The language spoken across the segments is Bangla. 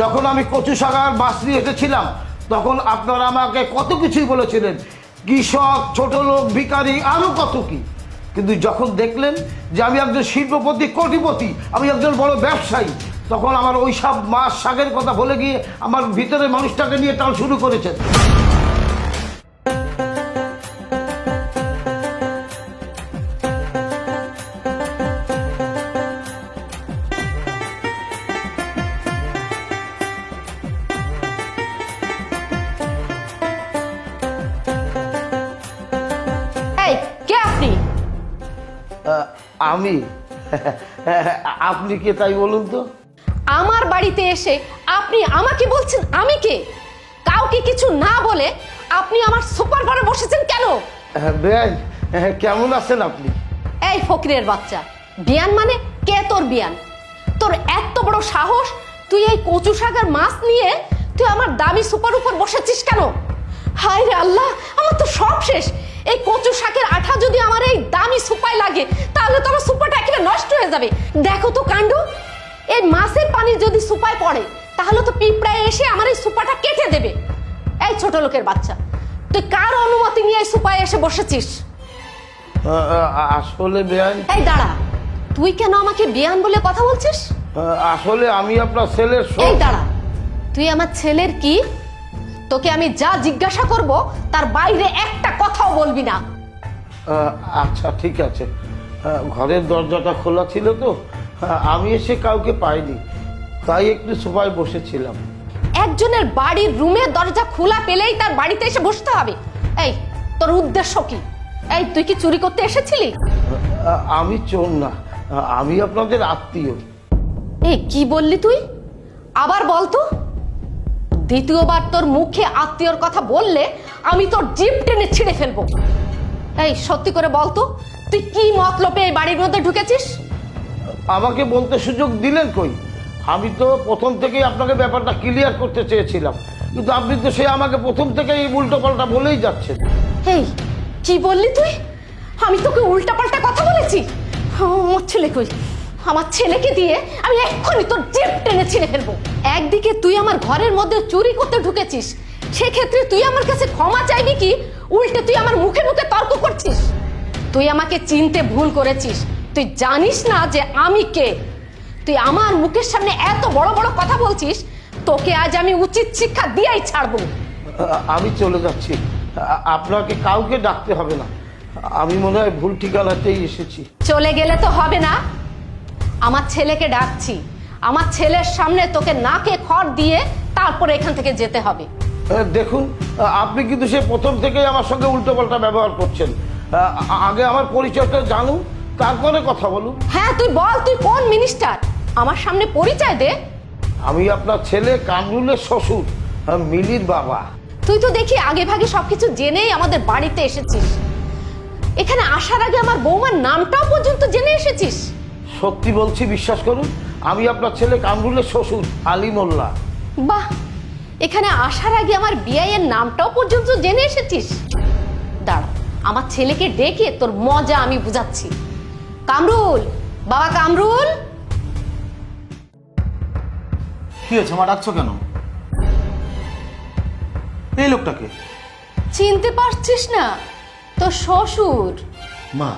যখন আমি কচু শাখার বাস নিয়ে এসেছিলাম, তখন আপনারা আমাকে কত কিছুই বলেছিলেন। কৃষক, ছোট লোক ভিকারি আরও কত কি? কিন্তু যখন দেখলেন যে আমি একজন শিল্পপতি, কোটিপতি, আমি একজন বড় ব্যবসায়ী, তখন আমার ওই সব মাস শাকের কথা বলে গিয়ে আমার ভিতরে মানুষটাকে নিয়ে টাল শুরু করেছেন। আমি? আপনি কে তাই বলুন তো? আমার বাড়িতে এসে আপনি আমাকে বলছেন আমি কে? কাউকে কিছু না বলে আপনি আমার সুপার ঘরে বসেছেন কেন? বেআই কেমন আছেন আপনি? এই ফকিরের বাচ্চা বিয়ান মানে কে তোর বিয়ান? তোর এত বড় সাহস তুই এই কচু শাকের মাছ নিয়ে তুই আমার দামি সুপার উপর বসেছিস কেন? হায় রে আল্লাহ আমার তো সব শেষ। এই কচু শাকের আঠা যদি আমার এই দামি সুপায় লাগে তাহলে তো আমার সুপারটা একেবারে নষ্ট হয়ে যাবে। দেখো তো কাণ্ড এই মাছের পানি যদি সুপায় পড়ে তাহলে তো পিঁপড়ায় এসে আমার এই সুপাটা কেটে দেবে। এই ছোট লোকের বাচ্চা তুই কার অনুমতি নিয়ে এই সুপায় এসে বসেছিস? আসলে বেআই এই দাঁড়া তুই কেন আমাকে বিয়ান বলে কথা বলছিস? আসলে আমি আপনার ছেলের এই দাঁড়া তুই আমার ছেলের কি? তোকে আমি যা জিজ্ঞাসা করব তার বাইরে একটা বলবি না। আচ্ছা ঠিক আছে। ঘরের দরজাটা খোলা ছিল তো। আমি এসে কাউকে পাইনি। তাই একটু সোফায় বসেছিলাম। একজনের বাড়ির রুমের দরজা খোলা পেলেই তার বাড়িতে এসে বসতে হবে। এই তোর উদ্দেশ্য কি? এই তুই কি চুরি করতে এসেছিলি? আমি চোর না। আমি আপনাদের আত্মীয়। এই কি বললি তুই? আবার বলতো দ্বিতীয়বার তোর মুখে আত্মীয়র কথা বললে আমি তোর জিপ টেনে ছিঁড়ে ফেলব। এই সত্যি করে বলতো তুই কি মতলবে এই বাড়ির মধ্যে ঢুকেছিস? আমাকে বলতে সুযোগ দিলেন কই? আমি তো প্রথম থেকেই আপনাকে ব্যাপারটা ক্লিয়ার করতে চেয়েছিলাম। কিন্তু আপনি তো সে আমাকে প্রথম থেকেই উল্টো পাল্টা বলেই যাচ্ছেন। এই কি বললি তুই? আমি তোকে উল্টাপাল্টা কথা বলেছি? ও, আমার ছেলে কই? আমার ছেলেকে দিয়ে আমি এক্ষুনি তোর জেব টেনে ছিঁড়ে ফেলব। একদিকে তুই আমার ঘরের মধ্যে চুরি করতে ঢুকেছিস সেক্ষেত্রে তুই আমার কাছে ক্ষমা চাইবি কি? উল্টে তুই আমার মুখে মুখে তর্ক করছিস। তুই আমাকে চিনতে ভুল করেছিস। তুই জানিস না যে আমি কে। তুই আমার মুখের সামনে এত বড় বড় কথা বলছিস তোকে আজ আমি উচিত শিক্ষা দিয়েই ছাড়বো। আমি চলে যাচ্ছি। আপনাকে কাউকে ডাকতে হবে না। আমি মনে হয় ভুল ঠিকানাতেই এসেছি। চলে গেলে তো হবে না। আমার ছেলেকে ডাকছি। আমার ছেলের সামনে তোকে নাকে খড় দিয়ে তারপরে এখান থেকে যেতে হবে। দেখুন আপনি কিন্তু সে প্রথম থেকেই আমার সঙ্গে উল্টোপাল্টা ব্যবহার করছেন। আগে আমার পরিচয়টা জানুন তারপরে কথা বলুন। হ্যাঁ তুই বল তুই কোন মিনিস্টার আমার সামনে পরিচয় দে। আমি আপনার ছেলে কামরুলের শ্বশুর মিলির বাবা। তুই তো দেখি আগে ভাগে সবকিছু জেনেই আমাদের বাড়িতে এসেছিস। এখানে আসার আগে আমার বৌমার নামটাও পর্যন্ত জেনে এসেছিস। সত্যি বলছি বিশ্বাস করুন আমি আপনার ছেলে কামরুলের শ্বশুর আলী মোল্লা। বাহ! এখানে আসার আগে আমার বিআইয়ের নামটাও পর্যন্ত জেনে এসেছিস। দাঁড়া আমার ছেলেকে ডেকে তোর মজা আমি বুঝাচ্ছি। কামরুল বাবা কামরুল? কি হয়েছে মা ডাকছো কেন? এই লোকটাকে? চিনতে পারছিস না তোর শ্বশুর। মা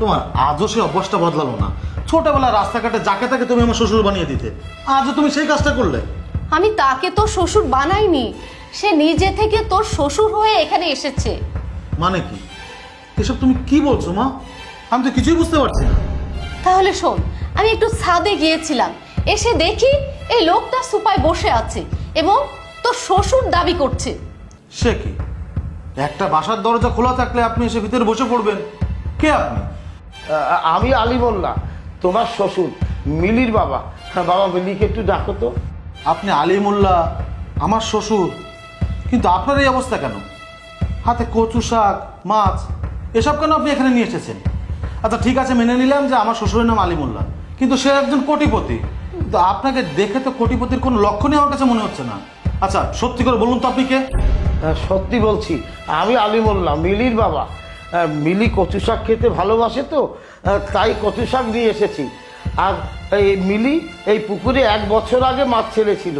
তোমার আজও সে অভ্যাসটা বদলালো না। ছোটবেলা রাস্তাঘাটে যাকে তাকে তুমি আমার শ্বশুর বানিয়ে দিতে। আজও তুমি সেই কাজটা করলে? আমি তাকে তোর শ্বশুর বানাইনি। সে নিজে থেকে তোর শ্বশুর হয়ে এখানে এসেছে। মানে কি? এসব তুমি কি বলছো মা? আমি তো কিছুই বুঝতে পারছি না। তাহলে শোন আমি একটু ছাদে গিয়েছিলাম। এসে দেখি এই লোকটা সুপায় বসে আছে এবং তোর শ্বশুর দাবি করছে। সে কি? একটা বাসার দরজা খোলা থাকলে আপনি এসে ভিতরে বসে পড়বেন? কে আপনি? আমি আলী মোল্লা তোমার শ্বশুর মিলির বাবা। হ্যাঁ বাবা মিলিকে একটু ডাকো তো। আপনি আলী মোল্লা আমার শ্বশুর। কিন্তু আপনার এই অবস্থা কেন? হাতে কচু শাক মাছ এসব কেন আপনি এখানে নিয়ে এসেছেন? আচ্ছা ঠিক আছে মেনে নিলাম যে আমার শ্বশুরের নাম আলিমুল্লাহ। কিন্তু সে একজন কোটিপতি। কিন্তু আপনাকে দেখে তো কোটিপতির কোনো লক্ষণই আমার কাছে মনে হচ্ছে না। আচ্ছা সত্যি করে বলুন তো আপনি কে? হ্যাঁ, সত্যি বলছি আমি আলী মোল্লা মিলির বাবা। মিলি কচু শাক খেতে ভালোবাসে তো আহ, তাই কচু শাক নিয়ে এসেছি। আর এই মিলি এই পুকুরে এক বছর আগে মাছ ছেড়েছিল।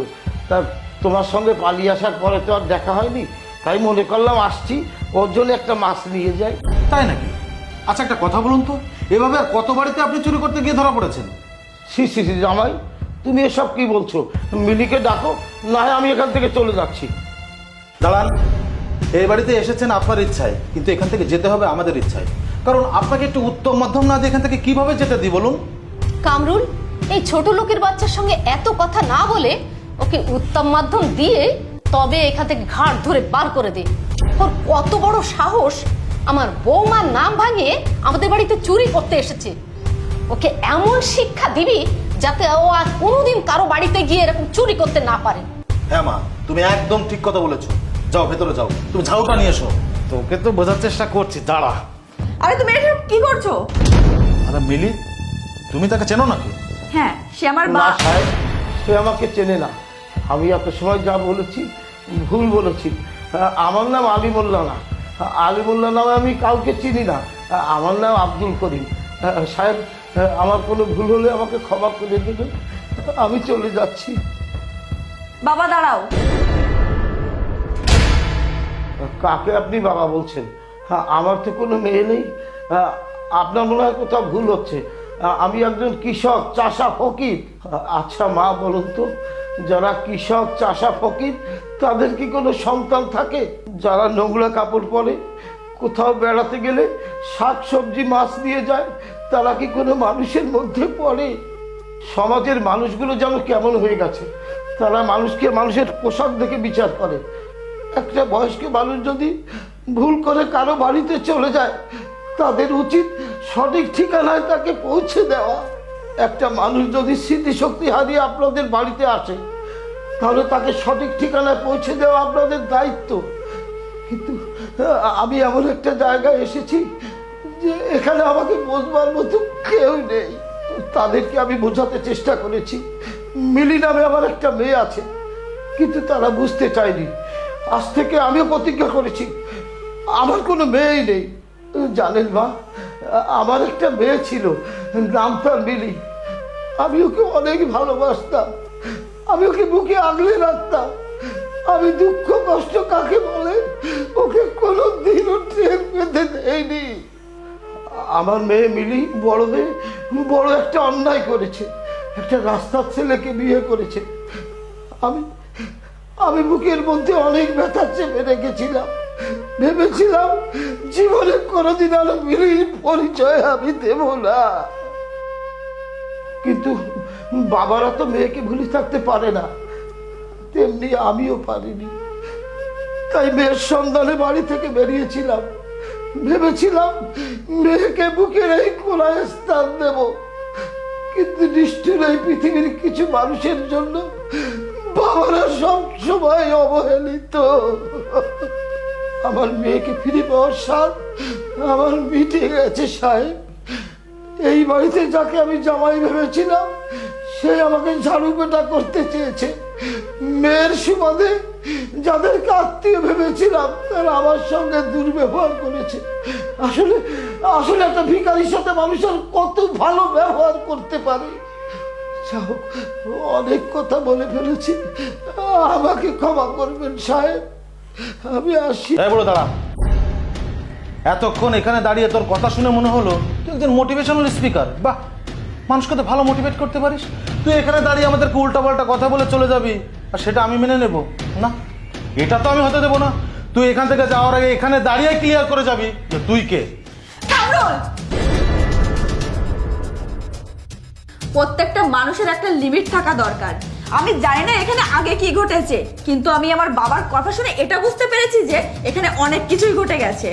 তা তোমার সঙ্গে পালিয়ে আসার পরে তো আর দেখা হয়নি। তাই মনে করলাম আসছি ওর জন্য একটা মাছ নিয়ে যাই। তাই নাকি? আচ্ছা একটা কথা বলুন তো এভাবে আর কত বাড়িতে আপনি চুরি করতে গিয়ে ধরা পড়েছেন? সি সি সি জামাই তুমি এসব কি বলছো? মিলিকে ডাকো না হয় আমি এখান থেকে চলে যাচ্ছি। দাঁড়ান এই বাড়িতে এসেছেন আপনার ইচ্ছায় কিন্তু এখান থেকে যেতে হবে আমাদের ইচ্ছায়। কারণ আপনাকে একটু উত্তম মাধ্যম না দিয়ে এখান থেকে কীভাবে যেতে দিই বলুন? কামরুল এই ছোট লোকের বাচ্চার সঙ্গে এত কথা না বলে ওকে উত্তম মাধ্যম দিয়ে তবে এখান থেকে ঘাট ধরে বার করে দে ওর কত বড় সাহস আমার বৌমার নাম ভাঙিয়ে আমাদের বাড়িতে চুরি করতে এসেছে। ওকে এমন শিক্ষা দিবি যাতে ও আর কোনোদিন কারও বাড়িতে গিয়ে এরকম চুরি করতে না পারে। হ্যাঁ মা তুমি একদম ঠিক কথা বলেছ। যাও ভেতরে যাও। তুমি ঝাউটা নিয়ে এসো। তোকে তো বোঝার চেষ্টা করছি দাঁড়া। আরে তুমি এটা কি করছ? আরে মিলি তুমি তাকে চেনো নাকি? হ্যাঁ সে আমার না মা। সাহেব সে আমাকে চেনে না। আমি এত সময় যা বলেছি ভুল বলেছি। আমার নাম আলী মোল্লা না। আলী মোল্লা নামে আমি কাউকে চিনি না। আমার নাম আব্দুল করিম। সাহেব আমার কোনো ভুল হলে আমাকে ক্ষমা করে দেবেন। আমি চলে যাচ্ছি। বাবা দাঁড়াও। কাকে আপনি বাবা বলছেন? হ্যাঁ আমার তো কোনো মেয়ে নেই। আহ, আপনার মনে হয় কোথাও ভুল হচ্ছে। আমি একজন কৃষক চাষা ফকির। আচ্ছা মা বলুন তো যারা কৃষক চাষা ফকির তাদের কি কোনো সন্তান থাকে? যারা নোংরা কাপড় পরে কোথাও বেড়াতে গেলে শাক সবজি মাছ নিয়ে যায় তারা কি কোনো মানুষের মধ্যে পড়ে? সমাজের মানুষগুলো যেন কেমন হয়ে গেছে তারা মানুষকে মানুষের পোশাক দেখে বিচার করে। একটা বয়স্ক মানুষ যদি ভুল করে কারও বাড়িতে চলে যায়, তাদের উচিত সঠিক ঠিকানায় তাকে পৌঁছে দেওয়া। একটা মানুষ যদি স্মৃতিশক্তি হারিয়ে আপনাদের বাড়িতে আসে, তাহলে তাকে সঠিক ঠিকানায় পৌঁছে দেওয়া আপনাদের দায়িত্ব। কিন্তু, আমি এমন একটা জায়গায় এসেছি যে এখানে আমাকে বোঝবার মতো কেউ নেই। তাদেরকে আমি বোঝাতে চেষ্টা করেছি। মিলি নামে আমার একটা মেয়ে আছে, কিন্তু তারা বুঝতে চায়নি। আজ থেকে আমিও প্রতিজ্ঞা করেছি। আমার কোনো মেয়েই নেই। জানেন মা, আমার একটা মেয়ে ছিল, নাম তার মিলি আমি ওকে অনেক ভালোবাসতাম। আমি ওকে বুকে আগলে রাখতাম। আমি দুঃখ, কষ্ট কাকে বলে, ওকে কোনো দিনও ট্রেন পেতে দেয়নি। আমার মেয়ে মিলি বড় মেয়ে বড় একটা অন্যায় করেছে। একটা রাস্তার ছেলেকে বিয়ে করেছে। আমি আমি বুকের মধ্যে অনেক ব্যথা চেপে রেখেছিলাম। ভেবেছিলাম জীবনে কোনোদিন আর মিলির পরিচয় আমি দেব না। কিন্তু বাবারা তো মেয়েকে ভুলে থাকতে পারে না। তেমনি আমিও পারিনি। তাই মেয়ের সন্ধানে বাড়ি থেকে বেরিয়েছিলাম। ভেবেছিলাম মেয়েকে বুকের এই কোনায় স্থান দেব। কিন্তু নিষ্ঠুর এই পৃথিবীর কিছু মানুষের জন্য বাবারা সব সময় অবহেলিত। আমার মেয়েকে ফিরে পাওয়ার স্বাদ আমার মিটে গেছে সাহেব। এই বাড়িতে যাকে আমি জামাই ভেবেছিলাম, সে আমাকে ঝাড়ু পেটা করতে চেয়েছে। মেয়ের সুবাদে যাদেরকে আত্মীয় ভেবেছিলাম, তারা আমার সঙ্গে দুর্ব্যবহার করেছে। আসলে আসলে একটা ভিখারির সাথে মানুষের কত ভালো ব্যবহার করতে পারে? অনেক কথা বলে ফেলেছি। আমাকে ক্ষমা করবেন সাহেব। আমি আসি। এই বলো দাঁড়া। এতক্ষণ এখানে দাঁড়িয়ে তোর কথা শুনে মনে হলো তুই একজন মোটিভেশনাল স্পিকার বাহ মানুষকে তো ভালো মোটিভেট করতে পারিস। তুই এখানে দাঁড়িয়ে আমাদেরকে উল্টাপাল্টা কথা বলে চলে যাবি আর সেটা আমি মেনে নেব। না এটা তো আমি হতে দেবো না। তুই এখান থেকে যাওয়ার আগে এখানে দাঁড়িয়ে ক্লিয়ার করে যাবি যে তুই কে। প্রত্যেকটা মানুষের একটা লিমিট থাকা দরকার। আমি জানি না এখানে আগে কি ঘটেছে কিন্তু আমি আমার বাবার কথা শুনে এটা বুঝতে পেরেছি যে এখানে অনেক কিছুই ঘটে গেছে।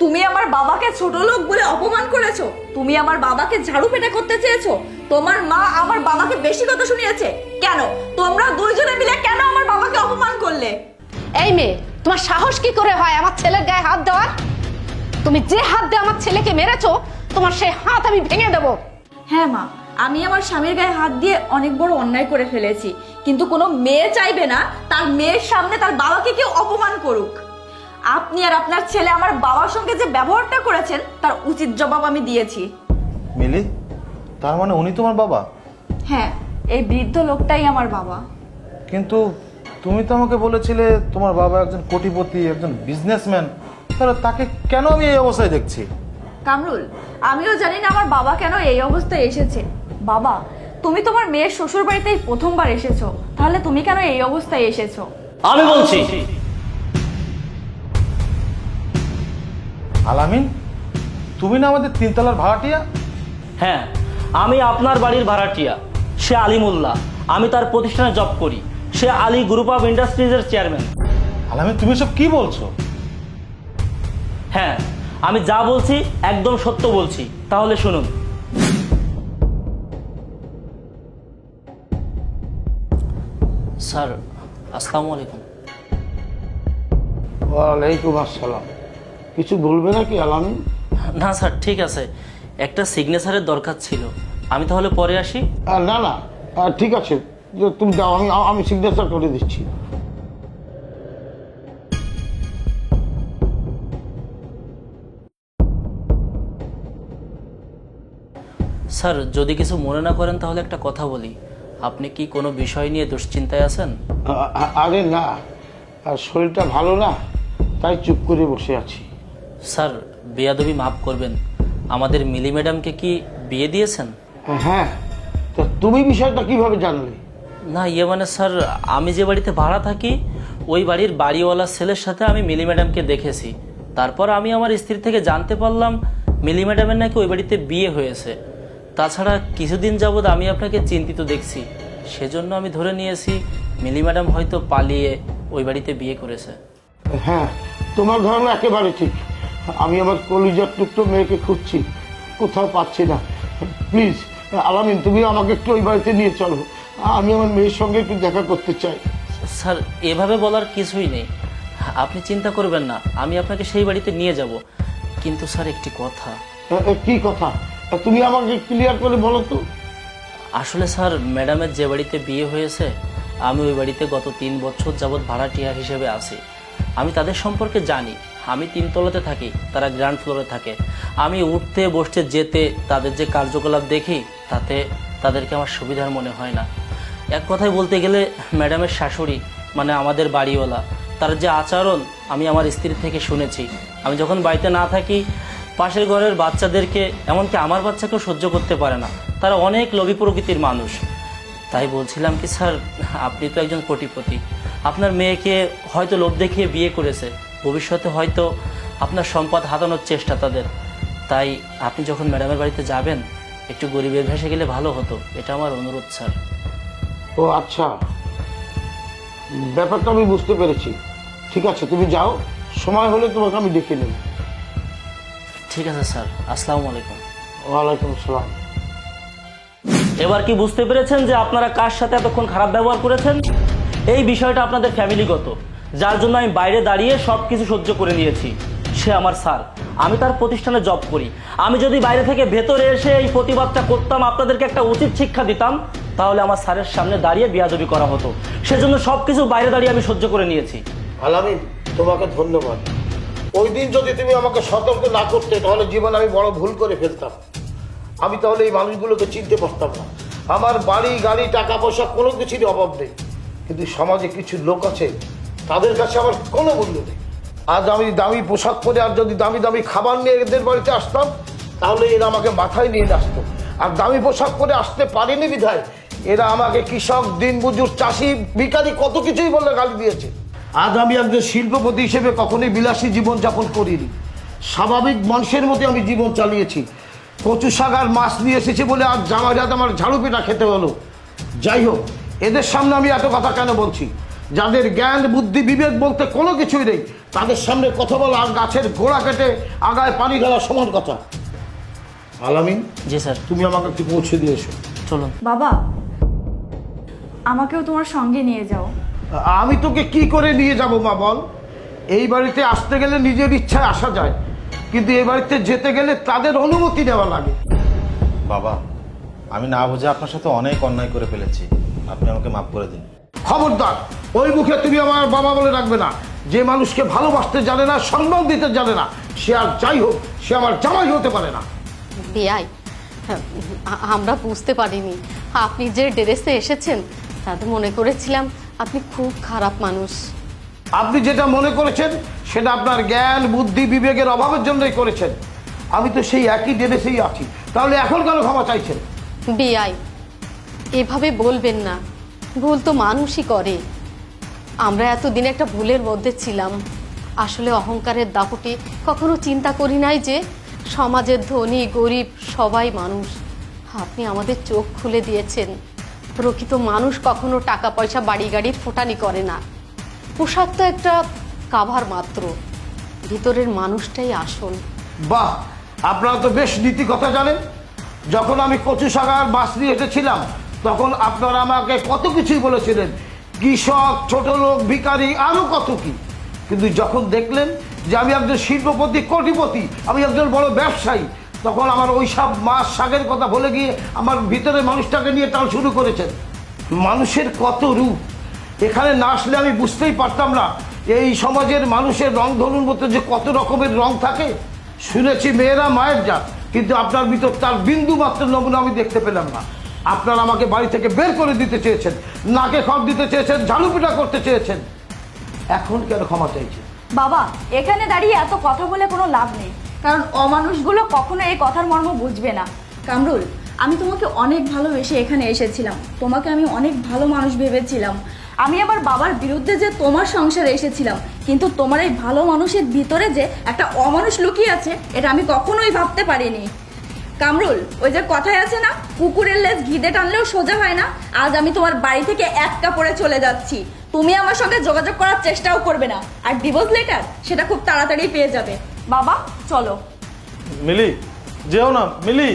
তুমি আমার বাবাকে ছোট লোক বলে অপমান করেছ তুমি আমার বাবাকে ঝাড়ু পেটা করতে চেয়েছো তোমার মা আমার বাবাকে বেশি কথা শুনিয়েছে। কেন? তোমরা দুইজনে মিলে কেন আমার বাবাকে অপমান করলে? এই মেয়ে তোমার সাহস কি করে হয় আমার ছেলের গায়ে হাত দেওয়ার? তুমি যে হাত দিয়ে আমার ছেলেকে মেরেছো তোমার সেই হাত আমি ভেঙে দেবো। হ্যাঁ মা আমি আমার স্বামীর গায়ে হাত দিয়ে অনেক বড় অন্যায় করে ফেলেছি। কিন্তু কোনো মেয়ে চাইবে না তার মেয়ের সামনে তার বাবাকে কেউ অপমান করুক। আপনি আর আপনার ছেলে আমার বাবার সঙ্গে যে ব্যবহারটা করেছেন তার উচিত জবাব আমি দিয়েছি। মিলি তার মানে উনি তোমার বাবা? হ্যাঁ এই বৃদ্ধ লোকটাই আমার বাবা। কিন্তু তুমি তো আমাকে বলেছিলে তোমার বাবা একজন কোটিপতি একজন বিজনেসম্যান তাহলে তাকে কেন আমি এই অবস্থায় দেখছি? কামরুল আমিও জানি না আমার বাবা কেন এই অবস্থায় এসেছে। বাবা তুমি তোমার মেয়ের শ্বশুর বাড়িতে প্রথমবার এসেছ। তাহলে তুমি কেন এই অবস্থায় এসেছ? আমি বলছি। আলামিন তুমি না আমাদের তিনতলার ভাড়াটিয়া? হ্যাঁ আমি আপনার বাড়ির ভাড়াটিয়া সে আলিমুল্লাহ। আমি তার প্রতিষ্ঠানে জব করি সে আলী গ্রুপ অফ ইন্ডাস্ট্রিজের চেয়ারম্যান। আলামিন তুমি সব কি বলছো? হ্যাঁ আমি যা বলছি একদম সত্য বলছি তাহলে শুনুন। স্যার আসসালামু আলাইকুম। ওয়ালাইকুম আসসালাম। কিছু বলবে নাকি আলামিন না স্যার ঠিক আছে। একটা সিগনেচারের দরকার ছিল। আমি তাহলে পরে আসি? না না। ঠিক আছে। তুমি দাও আমি আমি সিগনেচার করে দিচ্ছি। স্যার যদি কিছু মনে না করেন তাহলে একটা কথা বলি। আপনি কি কোনো বিষয় নিয়ে দুশ্চিন্তায় আছেন? আরে না। আর শরীরটা ভালো না তাই চুপ করে বসে আছি। স্যার বেয়াদবি মাফ করবেন। আমাদের মিলি ম্যাডামকে কি বিয়ে দিয়েছেন? হ্যাঁ তা তুমি বিষয়টা কীভাবে জানলে? না ইয়ে মানে স্যার আমি যে বাড়িতে ভাড়া থাকি ওই বাড়ির বাড়িওয়ালা ছেলের সাথে আমি মিলি ম্যাডামকে দেখেছি। তারপর আমি আমার স্ত্রী থেকে জানতে পারলাম মিলি ম্যাডামের নাকি ওই বাড়িতে বিয়ে হয়েছে। তাছাড়া কিছুদিন যাবৎ আমি আপনাকে চিন্তিত দেখছি। সেজন্য আমি ধরে নিয়েছি মিলি ম্যাডাম হয়তো পালিয়ে ওই বাড়িতে বিয়ে করেছে। হ্যাঁ তোমার ধারণা একেবারে ঠিক। আমি আমার কলিজার টুকটো মেয়েকে খুঁজছি কোথাও পাচ্ছি না। প্লিজ আলামিন তুমি আমাকে একটু ওই বাড়িতে নিয়ে চলো। আমি আমার মেয়ের সঙ্গে একটু দেখা করতে চাই। স্যার এভাবে বলার কিছুই নেই। আপনি চিন্তা করবেন না আমি আপনাকে সেই বাড়িতে নিয়ে যাব। কিন্তু স্যার একটি কথা। কি কথা? তুমি আমাকে ক্লিয়ার করে বলো তো। আসলে স্যার, ম্যাডামের যে বাড়িতে বিয়ে হয়েছে, আমি ওই বাড়িতে গত তিন বছর যাবৎ ভাড়াটিয়া হিসেবে আছি। আমি তাদের সম্পর্কে জানি। আমি তিনতলাতে থাকি, তারা গ্রাউন্ড ফ্লোরে থাকে। আমি উঠতে, বসতে, যেতে, তাদের যে কার্যকলাপ দেখি, তাতে তাদেরকে আমার সুবিধার মনে হয় না। এক কথায় বলতে গেলে, ম্যাডামের শাশুড়ি মানে আমাদের বাড়িওয়ালা, তার যে আচরণ আমি আমার স্ত্রীর থেকে শুনেছি। আমি যখন বাড়িতে না থাকি পাশের ঘরের বাচ্চাদেরকে এমনকি আমার বাচ্চাকেও সহ্য করতে পারে না। তারা অনেক লোভী প্রকৃতির মানুষ। তাই বলছিলাম কি, স্যার, আপনি তো একজন কোটিপতি। আপনার মেয়েকে হয়তো লোভ দেখিয়ে বিয়ে করেছে। ভবিষ্যতে হয়তো আপনার সম্পদ হাতানোর চেষ্টা তাদের। তাই আপনি যখন ম্যাডামের বাড়িতে যাবেন, একটু গরিবের ভেসে গেলে ভালো হতো। এটা আমার অনুরোধ, স্যার। ও আচ্ছা। ব্যাপারটা আমি বুঝতে পেরেছি। ঠিক আছে, তুমি যাও। সময় হলে তোমাকে আমি ডেকে নেব। ঠিক আছে স্যার। আসসালামু আলাইকুম। ওয়ালাইকুম আসসালাম। এবার কি বুঝতে পেরেছেন যে আপনারা কার সাথে এতক্ষণ খারাপ ব্যবহার করেছেন? এই বিষয়টা আপনাদের ফ্যামিলিগত। যার জন্য আমি বাইরে দাঁড়িয়ে সব কিছু সহ্য করে নিয়েছি। সে আমার স্যার। আমি তার প্রতিষ্ঠানে জব করি। আমি যদি বাইরে থেকে ভেতরে এসে এই প্রতিবাদটা করতাম আপনাদেরকে একটা উচিত শিক্ষা দিতাম তাহলে আমার স্যারের সামনে দাঁড়িয়ে বিয়াদবি করা হতো। সেজন্য সব কিছু বাইরে দাঁড়িয়ে আমি সহ্য করে নিয়েছি। আলামিন তোমাকে ধন্যবাদ। ওই দিন যদি তুমি আমাকে সতর্ক না করতে, তাহলে জীবনে আমি বড় ভুল করে ফেলতাম। আমি তাহলে এই মানুষগুলোকে চিনতে পারতাম না। আমার বাড়ি, গাড়ি টাকা পয়সা কোনো কিছুরই অভাব নেই। কিন্তু সমাজে কিছু লোক আছে, তাদের কাছে আমার কোনো মূল্য নেই। আজ আমি দামি পোশাক পরে, আর যদি দামি দামি খাবার নিয়ে এদের বাড়িতে আসতাম, তাহলে এরা আমাকে মাথায় নিয়ে আসতো। আর দামি পোশাক পরে আসতে পারেনি বিধায়, এরা আমাকে কৃষক, দিনমজুর, চাষি, ভিখারি কত কিছুই বলে গালি দিয়েছে। আজ আমি একজন শিল্পপতি হিসেবে কখনোই বিলাসী জীবন যাপন করিনি। স্বাভাবিক মানুষের মতো আমি জীবন চালিয়েছি। কচু শাক আর মাছ নিয়ে এসেছি বলে আজ জামাজাত আমার ঝাড়ু পিঠা খেতে হলো। যাই হোক এদের সামনে আমি এত কথা কেন বলছি? যাদের জ্ঞান বুদ্ধি বিবেক বলতে কোনো কিছুই নেই তাদের সামনে কথা বলা আর গাছের গোড়া কেটে আগায় পানি ঢালা সমান কথা। আলামিন জি স্যার। তুমি আমাকে একটু পৌঁছে দিয়ে এসো। চলুন। বাবা আমাকেও তোমার সঙ্গে নিয়ে যাও। আমি তোকে কি করে নিয়ে যাব মা বল? এই বাড়িতে আসতে গেলে নিজের ইচ্ছায় আসা যায় কিন্তু এই বাড়িতে যেতে গেলে তাদের অনুমতি নেওয়া লাগে। বাবা আমি না বুঝে আপনার সাথে অনেক অন্যায় করে ফেলেছি। আপনি আমাকে মাফ করে দিন। খবরদার ওই মুখে তুমি আমার বাবা বলে রাখবে না। যে মানুষকে ভালোবাসতে জানে না সম্মান দিতে জানে না সে আর যাই হোক সে আমার জামাই হতে পারে না। বিয়াই হ্যাঁ, আমরা বুঝতে পারিনি। আপনি যে ড্রেসে এসেছেন তাতে মনে করেছিলাম আপনি খুব খারাপ মানুষ। আপনি যেটা মনে করেছেন সেটা আপনার জ্ঞান বুদ্ধি বিবেকের অভাবের জন্যই করেছেন। আমি তো সেই একই ডেরেসেই আছি। তাহলে এখন কেন ক্ষমা চাইছেন? বিআই এভাবে বলবেন না। ভুল তো মানুষই করে। আমরা এতদিন একটা ভুলের মধ্যে ছিলাম। আসলে অহংকারের দাপটে কখনো চিন্তা করি নাই যে সমাজের ধনী গরিব সবাই মানুষ। আপনি আমাদের চোখ খুলে দিয়েছেন। প্রকৃত মানুষ কখনো টাকা পয়সা বাড়ি গাড়ির ফোটানি করে না। পোশাক তো একটা কাভার মাত্র। ভিতরের মানুষটাই আসল। বাহ! আপনারা তো বেশ নীতি কথা জানেন। যখন আমি কচু সাগার বাস নিয়ে এসেছিলাম, তখন আপনারা আমাকে কত কিছুই বলেছিলেন। কৃষক, ছোট লোক, ভিখারি আরও কত কি? কিন্তু যখন দেখলেন যে আমি একজন শিল্পপতি, কোটিপতি, আমি একজন বড় ব্যবসায়ী তখন আমার ওই সব মাছ শাকের কথা বলে গিয়ে আমার ভিতরে মানুষটাকে নিয়ে টান শুরু করেছেন। মানুষের কত রূপ। এখানে না আসলে আমি বুঝতেই পারতাম না এই সমাজের মানুষের রং ধরুন মধ্যে যে কত রকমের রং থাকে। শুনেছি মেয়েরা মায়ের জাত, কিন্তু আপনার ভিতর তার বিন্দু মাত্র নমুনা আমি দেখতে পেলাম না। আপনারা আমাকে বাড়ি থেকে বের করে দিতে চেয়েছেন, নাকে খড় দিতে চেয়েছেন, ঝাড়ু পিটা করতে চেয়েছেন। এখন কেন ক্ষমা চাইছেন? বাবা, এখানে দাঁড়িয়ে এত কথা বলে কোনো লাভ নেই। কারণ অমানুষগুলো কখনো এই কথার মর্ম বুঝবে না। কামরুল, আমি তোমাকে অনেক ভালোবেসে এখানে এসেছিলাম। তোমাকে আমি অনেক ভালো মানুষ ভেবেছিলাম। আমি আমার বাবার বিরুদ্ধে যে তোমার সংসারে এসেছিলাম, কিন্তু তোমার এই ভালো মানুষের ভিতরে যে একটা অমানুষ লুকিয়ে আছে, এটা আমি কখনোই ভাবতে পারিনি। কামরুল, ওই যে কথায় আছে না, কুকুরের লেজ ঘিদে টানলেও সোজা হয় না, আজ আমি তোমার বাড়ি থেকে এক কাপড়ে চলে যাচ্ছি। তুমি আমার সঙ্গে যোগাযোগ করার চেষ্টাও করবে না। আর ডিভোর্স লেটার সেটা খুব তাড়াতাড়ি পেয়ে যাবে। বাবা চলো। মিলি যেও না মিলি।